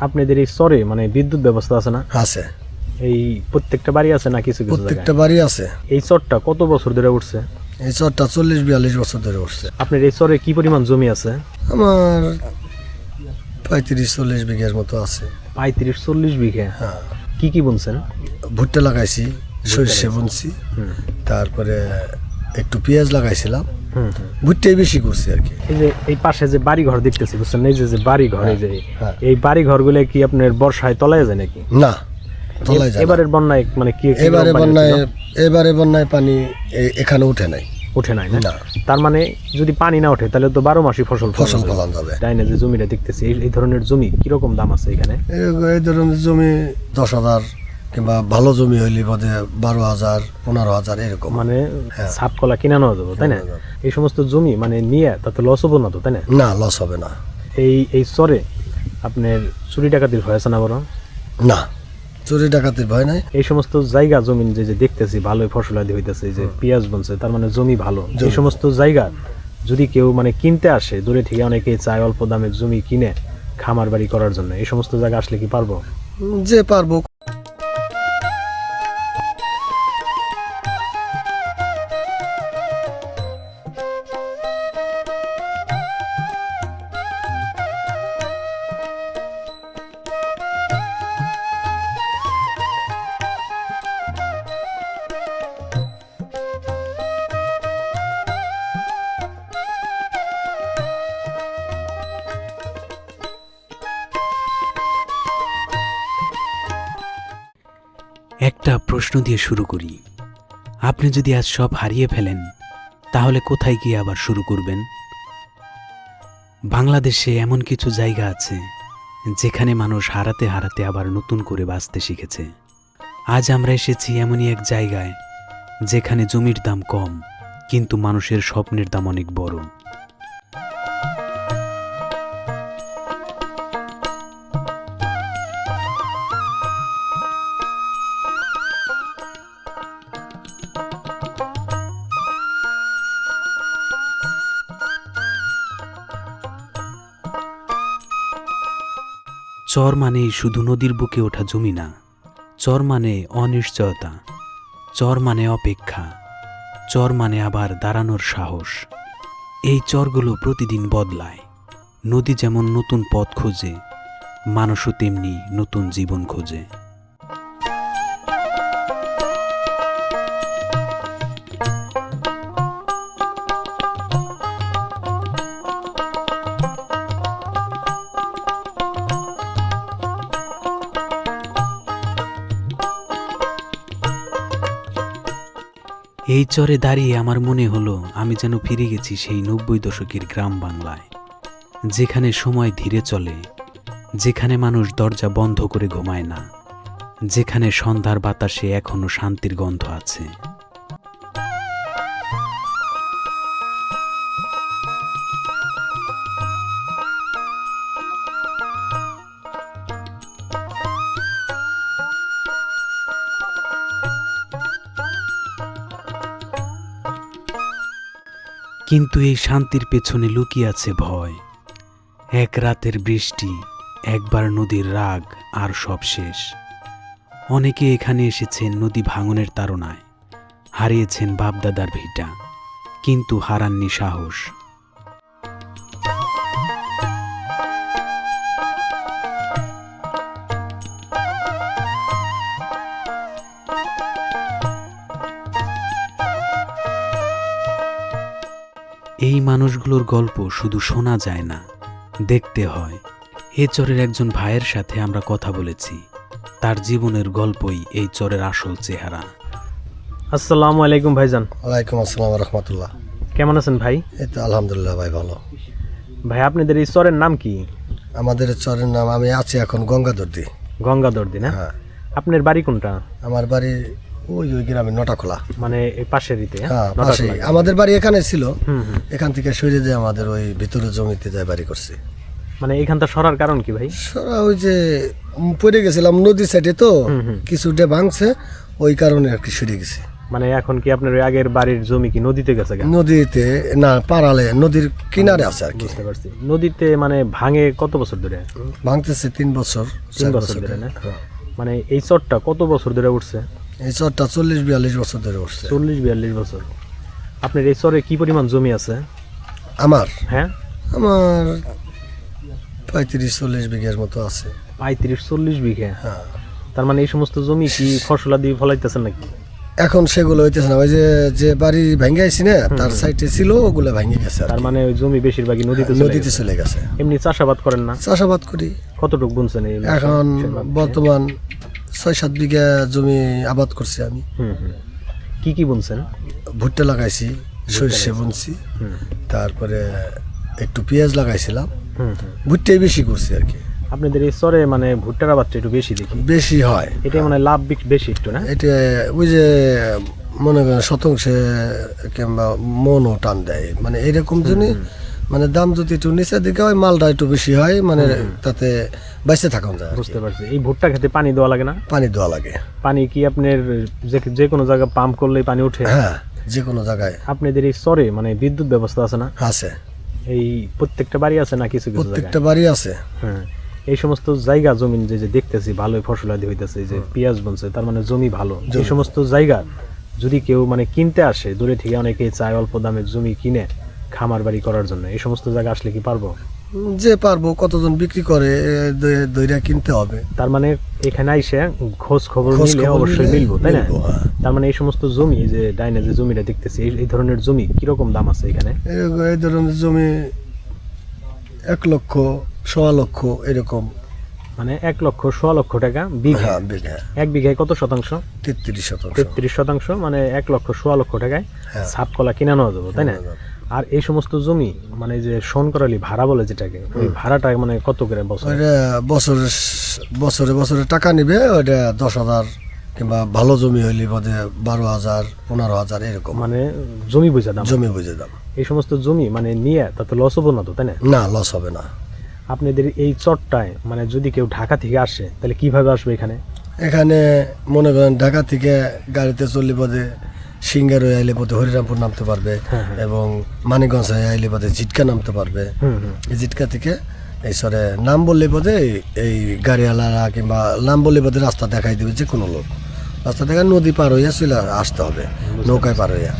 আপনাদের এই চরে মানে বিদ্যুৎ ব্যবস্থা আছে না? আছে। এই প্রত্যেকটা বাড়ি আছে না কিছু কিছু প্রত্যেকটা বাড়ি আছে। এই চরটা কত বছর ধরে উঠছে? এই চরটা চল্লিশ বিয়াল্লিশ বছর ধরে উঠছে। আপনার এই চরে কি পরিমাণ জমি আছে? আমার পঁয়ত্রিশ চল্লিশ বিঘের মতো আছে। পঁয়ত্রিশ চল্লিশ বিঘে? হ্যাঁ। কি কি বুনছেন? ভুট্টা লাগাইছি সর্ষে বুনছি তারপরে একটু পেঁয়াজ লাগাইছিলাম। ভুট্টাই বেশি করছি আর কি। এই যে এই পাশে যে বাড়ি ঘর দেখতেছি বুঝছেন? এই যে যে বাড়ি ঘর এই যে হ্যাঁ। এই বাড়ি ঘরগুলো কি আপনার বর্ষায় তলায় যায় নাকি? না যায় এবারের বন্যায় মানে কি এবারে বন্যায় এবারে বন্যায় পানি এখানে উঠে নাই। ওঠে নাই না। তার মানে যদি পানি না ওঠে তাহলে তো বারো মাসই ফসল ফসল ফলানো যাবে। তাই না যে জমিটা দেখতেছি এই- ধরনের জমি কীরকম দাম আছে এখানে? এই ধরনের জমি দশ হাজার কিংবা ভালো জমি হইলে বোধে বারো হাজার পনেরো হাজার এরকম। মানে হ্যাঁ। সাপ কলা কিনে নেওয়া যাবে তাই না? এই সমস্ত জমি মানে নিয়ে তাতে লস হব না তো তাই না? না লস হবে না। এই এই চরে আপনার চুরি ডাকাতির ভয় আছে না বড় না চুরি ডাকাতির ভয় নাই। এই সমস্ত জায়গা জমি যে যে দেখতেছি ভালোই ফসল আদি হইতেছে যে পেঁয়াজ বনছে তার মানে জমি ভালো। এই সমস্ত জায়গা যদি কেউ মানে কিনতে আসে দূরে থেকে অনেকে চায় অল্প দামে জমি কিনে খামার বাড়ি করার জন্য এই সমস্ত জায়গা আসলে কি পারব? যে পারব। প্রশ্ন দিয়ে শুরু করি। আপনি যদি আজ সব হারিয়ে ফেলেন, তাহলে কোথায় গিয়ে আবার শুরু করবেন? বাংলাদেশে এমন কিছু জায়গা আছে, যেখানে মানুষ হারাতে হারাতে আবার নতুন করে বাঁচতে শিখেছে। আজ আমরা এসেছি এমনই এক জায়গায়, যেখানে জমির দাম কম, কিন্তু মানুষের স্বপ্নের দাম অনেক বড়। চর মানে শুধু নদীর বুকে ওঠা জমি না, চর মানে অনিশ্চয়তা, চর মানে অপেক্ষা, চর মানে আবার দাঁড়ানোর সাহস। এই চরগুলো প্রতিদিন বদলায়, নদী যেমন নতুন পথ খোঁজে, মানুষও তেমনি নতুন জীবন খোঁজে। এই চরে দাঁড়িয়ে আমার মনে হলো আমি যেন ফিরে গেছি সেই নব্বই দশকের গ্রাম বাংলায়, যেখানে সময় ধীরে চলে, যেখানে মানুষ দরজা বন্ধ করে ঘুমায় না, যেখানে সন্ধ্যার বাতাসে এখনও শান্তির গন্ধ আছে। কিন্তু এই শান্তির পেছনে লুকিয়ে আছে ভয়। এক রাতের বৃষ্টি, একবার নদীর রাগ, আর সব শেষ। অনেকে এখানে এসেছেন নদী ভাঙনের তাড়নায়, হারিয়েছেন বাপদাদার ভিটা, কিন্তু হারাননি সাহস। এই মানুষগুলোর গল্প শুধু শোনা যায় না দেখতে হয়। এ চরের একজন ভাইয়ের সাথে আমরা কথা বলেছি। তার জীবনের গল্পই এই চরের আসল চেহারা। আসসালামু আলাইকুম ভাইজান। ওয়ালাইকুম আসসালাম রহমতুল্লাহ। কেমন আছেন ভাই? এই তো আলহামদুলিল্লাহ ভাই ভালো। ভাই আপনাদের এই চরের নাম কি? আমাদের চরের নাম আমি আছি এখন গঙ্গাদর্দি গঙ্গাধর দিন হ্যাঁ। আপনার বাড়ি কোনটা? আমার বাড়ি ওই ওই গ্রামে নটাখোলা। মানে হ্যাঁ? পাশেই। লাগে। আমাদের বাড়ি এখানে ছিল। এখান থেকে সরে দিয়ে আমাদের ওই ভিতরে জমিতে যায় বাড়ি করছি। মানে এখানটা সরার কারণ কি ভাই? সরা ওই যে পড়ে গেছিলাম সাইডে তো। কিছুটা ভাঙছে ওই কারণে আর কি সরে গেছে। মানে এখন কি আপনার ওই আগের বাড়ির জমি কি নদীতে গেছে নদীতে না পাড়ালে নদীর কিনারে আছে আর কি। বুঝতে পারছি। নদীতে মানে ভাঙে কত বছর ধরে? ভাঙতেছে তিন বছর তিন বছর ধরে না? হ্যাঁ। মানে এই চরটা কত বছর ধরে উঠছে? এই চরটা চল্লিশ বিয়াল্লিশ বছর ধরে চল্লিশ বিয়াল্লিশ বছর। আপনার এই চরে কি পরিমাণ জমি আছে? আমার? হ্যাঁ? আমার পঁয়ত্রিশ চল্লিশ বিঘের মতো আছে। পঁয়ত্রিশ চল্লিশ বিঘে? হ্যাঁ। তার মানে এই সমস্ত জমি কি ফসলা দিয়ে ফলাইতেছেন নাকি? এখন সেগুলো হইতেছে না। ওই যে যে বাড়ি ভেঙে আইছি না তার সাইডে ছিল ওগুলো ভেঙে গেছে তার মানে ওই জমি বেশিরভাগই নদীতে নদীতে চলে গেছে। এমনি চাষাবাদ করেন না? চাষাবাদ করি। কতটুকু বুনছেন এখন বর্তমান ছয় সাত বিঘা জমি আবাদ করছি আমি। কি কি বুনছেন? ভুট্টা লাগাইছি সর্ষে বুনছি তারপরে একটু পেঁয়াজ লাগাইছিলাম। ভুট্টাই বেশি করছি আর কি। আপনাদের এই চরে মানে ভুট্টার আবাদটা একটু বেশি দেখি। বেশি হয়। এটা মানে লাভ বেশি একটু না? এটা ওই যে মনে করেন শতাংশে কিংবা মনও টান দেয়। মানে এরকম জন্য মানে দাম যদি একটু নিচের দিকে হয় মালটা একটু বেশি হয় মানে তাতে বাইসে থাকা যায় বুঝতে পারছি। এই ভুট্টা খেতে পানি দেওয়া লাগে না? পানি দেওয়া লাগে। পানি কি আপনার যে যে কোনো জায়গায় পাম্প করলেই পানি ওঠে? হ্যাঁ যে কোনো জায়গায়। আপনাদের এই চরে মানে বিদ্যুৎ ব্যবস্থা আছে না? আছে। এই প্রত্যেকটা বাড়ি আছে না কিছু কিছু প্রত্যেকটা বাড়ি আছে। হ্যাঁ। এই সমস্ত জায়গা জমি যে যে দেখতেছি ভালোই ফসলাদি হইতেছে এই যে পেঁয়াজ বনছে তার মানে জমি ভালো। এই সমস্ত জায়গা যদি কেউ মানে কিনতে আসে দূরে থেকে অনেকে চায় অল্প দামে জমি কিনে খামার বাড়ি করার জন্য? এই সমস্ত জায়গা আসলে কি পারব? যে পারব কতজন বিক্রি করে দইরা কিনতে হবে। তার মানে এখানে আইসে খোঁজ খবর নিলে অবশ্যই মিলবো তাই না? হ্যাঁ। তার মানে এই সমস্ত জমি যে ডাইনে যে জমিটা দেখতেছি এই- ধরনের জমি কীরকম দাম আছে এখানে? এই ধরনের জমি এক লক্ষ সোয়া লক্ষ এরকম। মানে এক লক্ষ সোয়া লক্ষ টাকা বিঘা? হ্যাঁ বিঘা। এক বিঘায় কত শতাংশ? তেত্রিশ শতাংশ। তেত্রিশ শতাংশ মানে এক লক্ষ সোয়া লক্ষ টাকায় হ্যাঁ। সাপ কলা কিনে নেওয়া যাবে তাই না? আর এই সমস্ত জমি মানে যে শোন করালি ভাড়া বলে যেটাকে ওই ভাড়াটা মানে কত করে বছর? বছরে বছরে বছরে টাকা নিবে ওইটা দশ হাজার কিংবা ভালো জমি হইলে বোধে বারো হাজার পনেরো হাজার এরকম। মানে জমি বুঝা দাম? জমি বুঝে দাম। এই সমস্ত জমি মানে নিয়ে তাতে লস হব না তো তাই না? না লস হবে না। আপনাদের এই চটটায় মানে যদি কেউ ঢাকা থেকে আসে তাহলে কীভাবে আসবে এখানে? এখানে মনে করেন ঢাকা থেকে গাড়িতে চললে বোধে সিঙ্গার হয়ে আইলে বোধে হরিরামপুর নামতে পারবে হ্যাঁ, এবং মানিকগঞ্জ হয়ে আইলে বোধে জিটকা নামতে পারবে। জিটকা থেকে এই সরে নাম বললে বোধে এই গাড়িওয়ালারা কিংবা নাম বললে বোধে রাস্তা দেখাই দেবে যে কোনো লোক। রাস্তা দেখা নদী পার হইয়া চলে আসতে হবে নৌকায় পার হইয়া।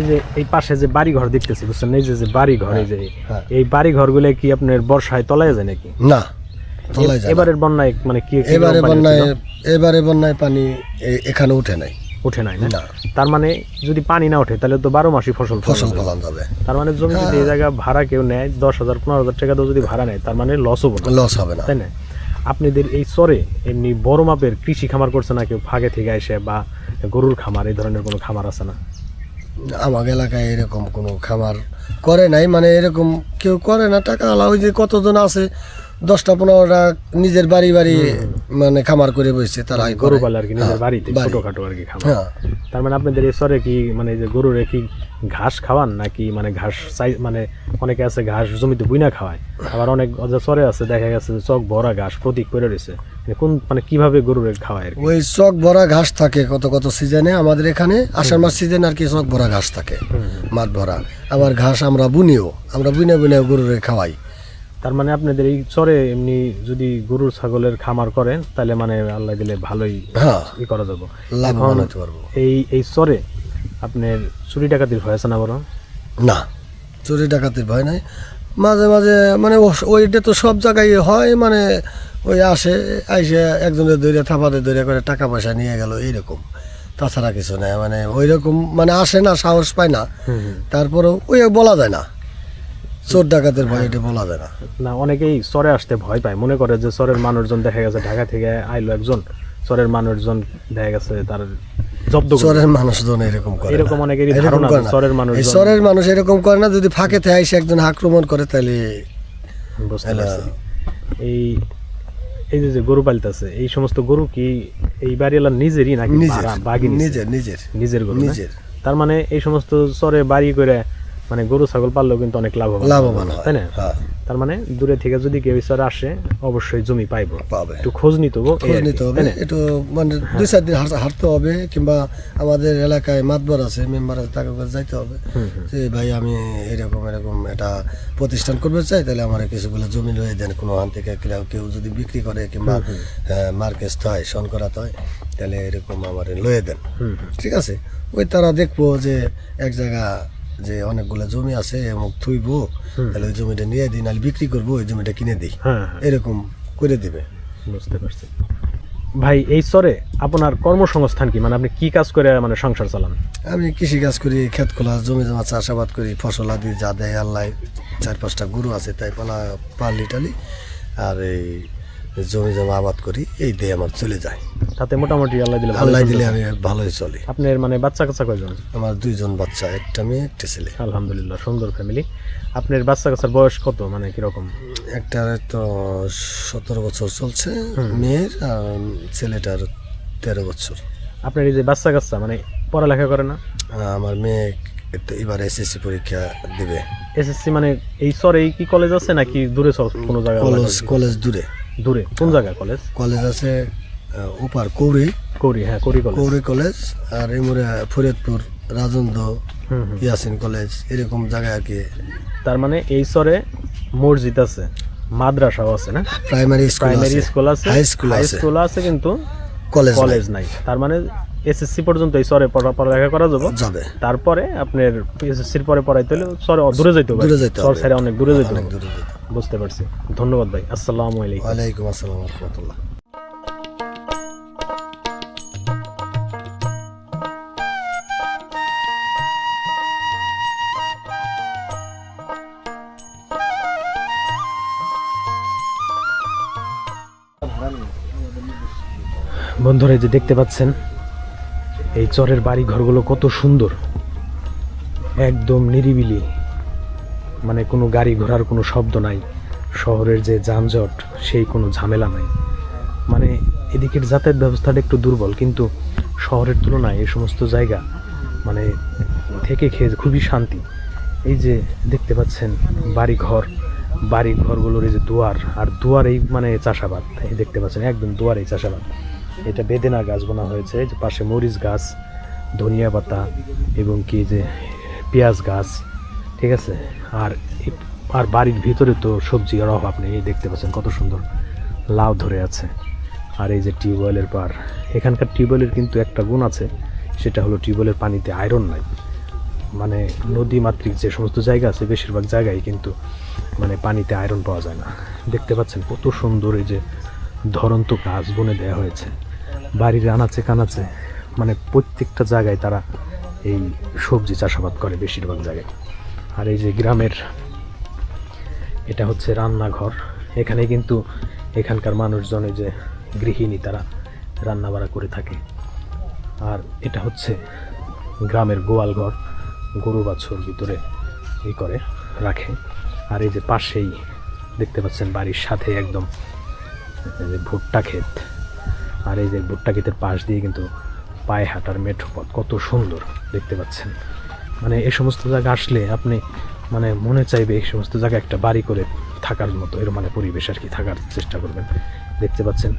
এই যে এই পাশে যে বাড়ি ঘর দেখতেছি বুঝছেন? এই যে যে বাড়ি ঘর এই যে হ্যাঁ। এই বাড়ি ঘরগুলো কি আপনার বর্ষায় তলায় যায় নাকি? না তলায় যায় এবারের বন্যায় মানে কি কি এবারে বন্যায় এবারে বন্যায় পানি এখানে উঠে নাই। ওঠে নাই না? তার মানে যদি পানি না ওঠে তাহলে তো বারো মাসই ফসল ফসল ফসল ফলান যাবে তার মানে জমি যদি এই জায়গা ভাড়া কেউ নেয় দশ হাজার পনেরো হাজার টাকা দিয়ে যদি ভাড়া নেয় তার মানে লস হব না। লস হবে না। তাই না? আপনাদের এই চরে এমনি বড় মাপের কৃষি খামার করছে না কেউ ফাঁকে থেকে এসে বা গরুর খামার এই ধরনের কোনো খামার আছে না? আমার এলাকায় এরকম কোনো খামার করে নাই মানে এরকম কেউ করে না। টাকা আলা ওই যে কতজন আছে দশটা পনেরোটা নিজের বাড়ি বাড়ি মানে খামার করে বসছে তারা গরু পালে আর কি নিজের হ্যাঁ, বাড়িতে বাড়ি। ছোটখাটো আর কি খামার। হ্যাঁ। তার মানে আপনাদের এই চরে কি মানে যে গরুরে কি ঘাস খাওয়ান নাকি মানে ঘাস চাই মানে অনেকে আছে ঘাস জমিতে বুইনা খাওয়ায় আবার অনেক চরে আছে দেখা গেছে যে চক ভরা ঘাস প্রতীক করে রয়েছে। মানে কোন মানে কীভাবে গরুরে খাওয়ায় আর ওই চক ভরা ঘাস থাকে কত কত সিজনে আমাদের এখানে আষাঢ় মাস সিজন আর কি চক ভরা ঘাস থাকে মাঠ ভরা। আবার ঘাস আমরা বুনিও আমরা বুনে বুনে গরুরে খাওয়াই। তার মানে আপনাদের এই চরে এমনি যদি গরুর ছাগলের খামার করেন তাহলে মানে আল্লাহ দিলে ভালোই হ্যাঁ ই করা যাবে। লাভবান হতে পারব। এই এই চরে আপনার চুরি ডাকাতির ভয় আছে না বরং? না চুরি ডাকাতির ভয় নাই। মাঝে মাঝে মানে ওইটা তো সব জায়গায় হয় মানে ওই আসে আইসে একজনের দৈরে থাপাতে দৈরে করে টাকা পয়সা নিয়ে গেল এইরকম। তাছাড়া কিছু নাই মানে ওই রকম মানে আসে না সাহস পায় না। তারপরেও ওই বলা যায় না। চোর ডাকাতের ভয় এটা বলা যায় না। না অনেকেই চরে আসতে ভয় পায়। মনে করে যে চরের মানুষজন দেখা গেছে ঢাকা থেকে আইলো একজন চরের মানুষজন দেখা গেছে তার জব্দ। চরের মানুষজন এরকম করে এরকম অনেকেরই ধারণা। চরের চরের মানুষ এরকম করে না যদি ফাঁকে থেকে এসে একজন আক্রমণ করে তাহলে বুঝতে পারছি। এই এই যে গরু পালতেছে এই সমস্ত গরু কি এই বাড়িওয়ালা নিজেরই নাকি নিজের? নিজের নিজের। নিজের গরু নিজের। তার মানে এই সমস্ত চরে বাড়ি করে মানে গরু ছাগল পাললেও কিন্তু অনেক লাভবান লাভবান হয় তাই না? হ্যাঁ। তার মানে দূরে থেকে যদি কেউ ঈশ্বর আসে অবশ্যই জমি পাইবো। পাবে। একটু খোঁজ নিতে হব, খোঁজ নিতে হবে একটু মানে দুই চার দিন হাঁট- হাঁটতে হবে কিংবা আমাদের এলাকায় মাতবার আছে মেম্বার আছে তাকে যাইতে হবে। যে ভাই আমি এরকম এরকম একটা প্রতিষ্ঠান করতে চাই তাহলে আমার কিছুগুলো জমি লয়ে দেন কোনো হান থেকে কেউ- যদি বিক্রি করে কিংবা মার্কেট হয় শনকরাত হয় তাহলে এরকম আমার লয়ে দেন। ঠিক আছে? ওই তারা দেখব যে এক জায়গা যে অনেকগুলো জমি আছে এবং থুইবো তাহলে ওই জমিটা নিয়ে দিই নাহলে বিক্রি করব ওই জমিটা কিনে দিই। হ্যাঁ হ্যাঁ। এরকম করে দিবে। বুঝতে পারছি। ভাই এই স্তরে আপনার কর্মসংস্থান কি? মানে আপনি কি কাজ করে মানে সংসার চালান? আমি কৃষি কাজ করি ক্ষেত খোলা জমি জমা চাষাবাদ করি ফসল আদি যা দেয় আল্লাহ। চার পাঁচটা গরু আছে তাই পালা পালি টালি। আর এই জমি জমা আবাদ করি এই দিয়ে আমার চলে যায়। তাতে মোটামুটি আল্লাহ দিলে আল্লাহ দিলে আমি ভালোই চলি। আপনার মানে বাচ্চা কাচ্চা কয়জন? আমার দুইজন বাচ্চা একটা মেয়ে একটা ছেলে। আলহামদুলিল্লাহ সুন্দর ফ্যামিলি আপনার বাচ্চা কাচ্চার বয়স কত মানে কীরকম? একটার তো সতেরো বছর চলছে মেয়ের আর ছেলেটার তেরো বছর। আপনার এই যে বাচ্চা কাচ্চা মানে পড়ালেখা করে না? আমার মেয়ে এবার এসএসসি পরীক্ষা দিবে। এসএসসি মানে এই স্তরে কি কলেজ আছে নাকি দূরে সব কোনো জায়গায়? কলেজ কলেজ দূরে। দূরে কোন জায়গায়? কলেজ? কলেজ আছে ওপার উপার কৌরি করি হ্যাঁ কৌরি কলেজ। কৌরি কলেজ আর এমরে ফরিদপুর রাজন্দ হুম হুম। ইয়াসিন কলেজ এরকম জায়গায় আর কি। তার মানে এই সরে মসজিদ আছে মাদ্রাসাও আছে না? প্রাইমারি স্কুল প্রাইমারি আছে। স্কুল আছে হাই স্কুল আছে। স্কুল আছে কিন্তু কলেজ কলেজ নাই। তার মানে এসএসসি পর্যন্ত এই পড়া- পড়ালেখা করা যাবে। যাবে। তারপরে আপনার এসএসসির পরে পড়াইতে হলে সরে দূরে যাইতে হবে। দূরে যাইতে হবে। ছেড়ে অনেক দূরে যেতে অনেক হবে। দূরে যেতে বুঝতে পারছি। ধন্যবাদ ভাই। আসসালামু আলাইকুম। ওয়ালাইকুম আসসালাম রহমতুল্লাহ। বন্ধুরা এই যে দেখতে পাচ্ছেন এই চরের বাড়ি ঘরগুলো কত সুন্দর। একদম নিরিবিলি। মানে কোনো গাড়ি ঘোড়ার কোনো শব্দ নাই। শহরের যে যানজট, সেই কোনো ঝামেলা নাই। মানে এদিকের যাতায়াত ব্যবস্থাটা একটু দুর্বল, কিন্তু শহরের তুলনায় এই সমস্ত জায়গা মানে থেকে খেয়ে খুবই শান্তি। এই যে দেখতে পাচ্ছেন বাড়ি ঘর বাড়ি ঘরগুলোর এই যে দুয়ার, আর দুয়ার এই মানে চাষাবাদ। দেখতে পাচ্ছেন, একদম দুয়ার এই চাষাবাদ। এটা বেদেনা গাছ বোনা হয়েছে, যে পাশে মরিচ গাছ, ধনিয়া পাতা এবং কি যে পেঁয়াজ গাছ, ঠিক আছে? আর আর বাড়ির ভিতরে তো সবজি আর অভাব নেই দেখতে পাচ্ছেন কত সুন্দর লাউ ধরে আছে। আর এই যে টিউবওয়েলের পার এখানকার টিউবওয়েলের কিন্তু একটা গুণ আছে, সেটা হলো টিউবওয়েলের পানিতে আয়রন নাই। মানে নদী মাতৃক যে সমস্ত জায়গা আছে, বেশিরভাগ জায়গায় কিন্তু মানে পানিতে আয়রন পাওয়া যায় না। দেখতে পাচ্ছেন কত সুন্দর এই যে ধরন্ত গাছ বনে দেওয়া হয়েছে। বাড়ির আনাচে কানাচে মানে প্রত্যেকটা জায়গায় তারা এই সবজি চাষাবাদ করে বেশিরভাগ জায়গায়। আর এই যে গ্রামের, এটা হচ্ছে রান্নাঘর। এখানে কিন্তু এখানকার মানুষজন এই যে গৃহিণী তারা রান্না বাড়া করে থাকে। আর এটা হচ্ছে গ্রামের গোয়াল ঘর, গরু বাছুর ভিতরে ই করে, রাখে। আর এই যে পাশেই দেখতে পাচ্ছেন বাড়ির সাথে একদম ভুট্টা ক্ষেত। আর এই যে ভুট্টা ক্ষেতের পাশ দিয়ে কিন্তু পায়ে হাঁটার মেঠো পথ কত সুন্দর দেখতে পাচ্ছেন। মানে এই সমস্ত জায়গা আসলে আপনি মানে মনে চাইবে এই সমস্ত জায়গায় একটা বাড়ি করে থাকার মতো, এর মানে পরিবেশ আর কি থাকার চেষ্টা করবেন। দেখতে পাচ্ছেন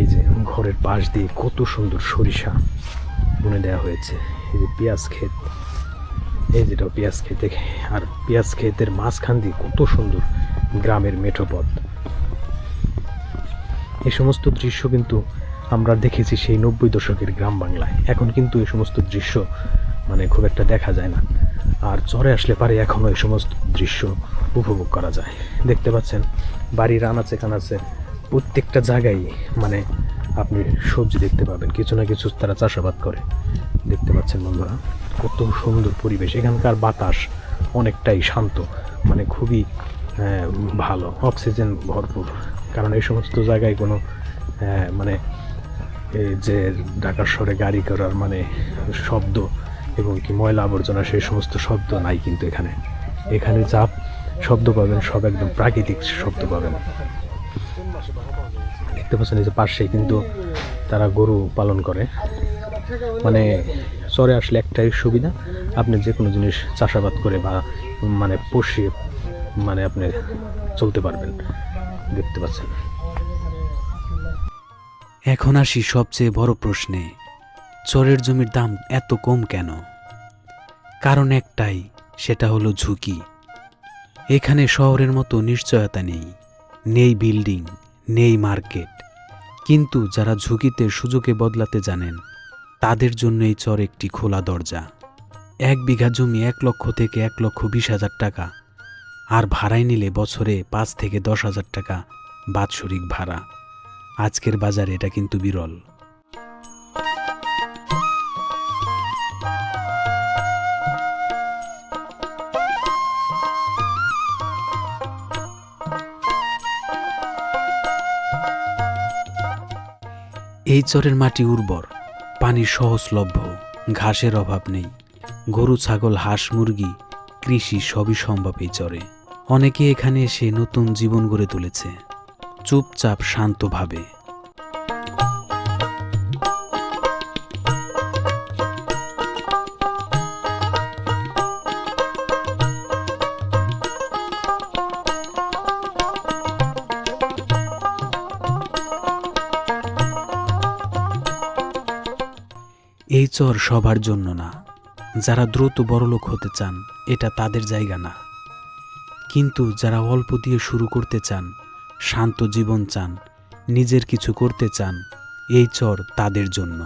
এই যে ঘরের পাশ দিয়ে কত সুন্দর সরিষা বুনে দেওয়া হয়েছে। এই যে পেঁয়াজ ক্ষেত, এই যেটা পেঁয়াজ দেখে আর পেঁয়াজ ক্ষেতের মাঝখান দিয়ে কত সুন্দর গ্রামের মেঠো পথ এই সমস্ত দৃশ্য কিন্তু আমরা দেখেছি সেই নব্বই দশকের গ্রাম বাংলায়। এখন কিন্তু এই সমস্ত দৃশ্য মানে খুব একটা দেখা যায় না। আর চরে আসলে পারে এখনও এই সমস্ত দৃশ্য উপভোগ করা যায়। দেখতে পাচ্ছেন, বাড়ির আনাচে কানাচে প্রত্যেকটা জায়গায় মানে আপনি সবজি দেখতে পাবেন। কিছু না কিছু তারা চাষাবাদ করে। দেখতে পাচ্ছেন বন্ধুরা, কত সুন্দর পরিবেশ। এখানকার বাতাস অনেকটাই শান্ত মানে খুবই ভালো। অক্সিজেন ভরপুর। কারণ এই সমস্ত জায়গায় কোনো মানে এই যে ঢাকার শহরে গাড়ি করার মানে শব্দ এবং কি ময়লা আবর্জনা, সেই সমস্ত শব্দ নাই কিন্তু এখানে। এখানে যা শব্দ পাবেন, সব একদম প্রাকৃতিক শব্দ পাবেন। দেখতে পাচ্ছেন এই যে পাশে কিন্তু তারা গরু পালন করে। মানে চরে আসলে একটাই সুবিধা, আপনি যে কোনো জিনিস চাষাবাদ করে বা মানে পুষিয়ে মানে আপনি চলতে পারবেন। দেখতে পাচ্ছেন। এখন আসি সবচেয়ে বড় প্রশ্নে, চরের জমির দাম এত কম কেন? কারণ একটাই, সেটা হলো ঝুঁকি। এখানে শহরের মতো নিশ্চয়তা নেই। নেই বিল্ডিং, নেই মার্কেট। কিন্তু যারা ঝুঁকিতে সুযোগে বদলাতে জানেন, তাদের জন্য এই চর একটি খোলা দরজা। এক বিঘা জমি এক লক্ষ থেকে এক লক্ষ বিশ হাজার টাকা। আর ভাড়ায় নিলে বছরে পাঁচ থেকে দশ হাজার টাকা বাৎসরিক ভাড়া। আজকের বাজারে এটা কিন্তু বিরল। এই চরের মাটি উর্বর পানি সহজলভ্য, ঘাসের অভাব নেই। গরু, ছাগল, হাঁস, মুরগি, কৃষি সবই সম্ভব এই চরে। অনেকে এখানে এসে নতুন জীবন গড়ে তুলেছে। চুপচাপ শান্তভাবে। এই চর সবার জন্য না। যারা দ্রুত বড়লোক হতে চান, এটা তাদের জায়গা না। কিন্তু যারা অল্প দিয়ে শুরু করতে চান শান্ত জীবন চান, নিজের কিছু করতে চান, এই চর তাদের জন্য।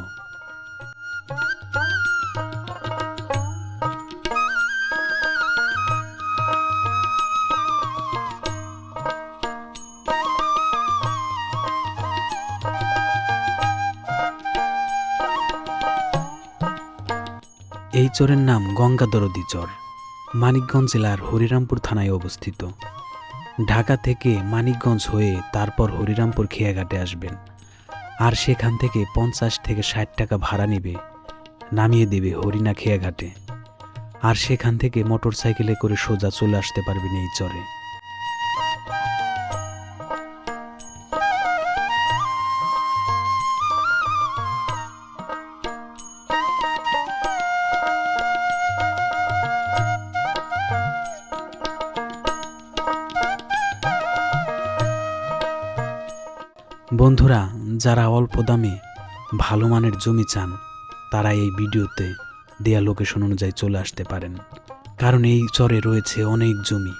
এই চরের নাম গঙ্গাদরদি চর, মানিকগঞ্জ জেলার হরিরামপুর থানায় অবস্থিত। ঢাকা থেকে মানিকগঞ্জ হয়ে তারপর হরিরামপুর খেয়াঘাটে আসবেন। আর সেখান থেকে পঞ্চাশ থেকে ষাট টাকা ভাড়া নেবে, নামিয়ে দেবে হরিণা খেয়াঘাটে। আর সেখান থেকে মোটর সাইকেলে করে সোজা চলে আসতে পারবেন এই চরে। যারা অল্প দামে ভালো মানের জমি চান, তারা এই ভিডিওতে দেয়া লোকেশন অনুযায়ী চলে আসতে পারেন। কারণ এই চরে রয়েছে অনেক জমি,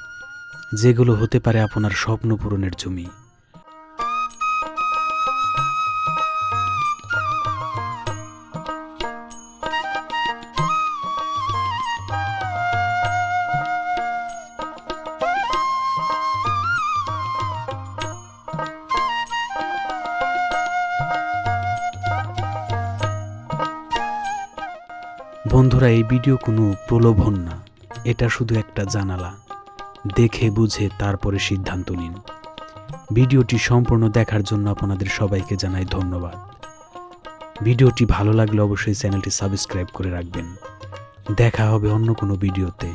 যেগুলো হতে পারে আপনার স্বপ্ন পূরণের জমি। বন্ধুরা এই ভিডিও কোনো প্রলোভন না, এটা শুধু একটা জানালা। দেখে বুঝে তারপরে সিদ্ধান্ত নিন। ভিডিওটি সম্পূর্ণ দেখার জন্য আপনাদের সবাইকে জানাই ধন্যবাদ। ভিডিওটি ভালো লাগলে অবশ্যই চ্যানেলটি সাবস্ক্রাইব করে রাখবেন। দেখা হবে অন্য কোনো ভিডিওতে।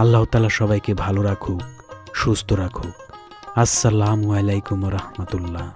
আল্লাহ তালা সবাইকে ভালো রাখুক, সুস্থ রাখুক। আসসালামু আলাইকুম রহমতুল্লাহ।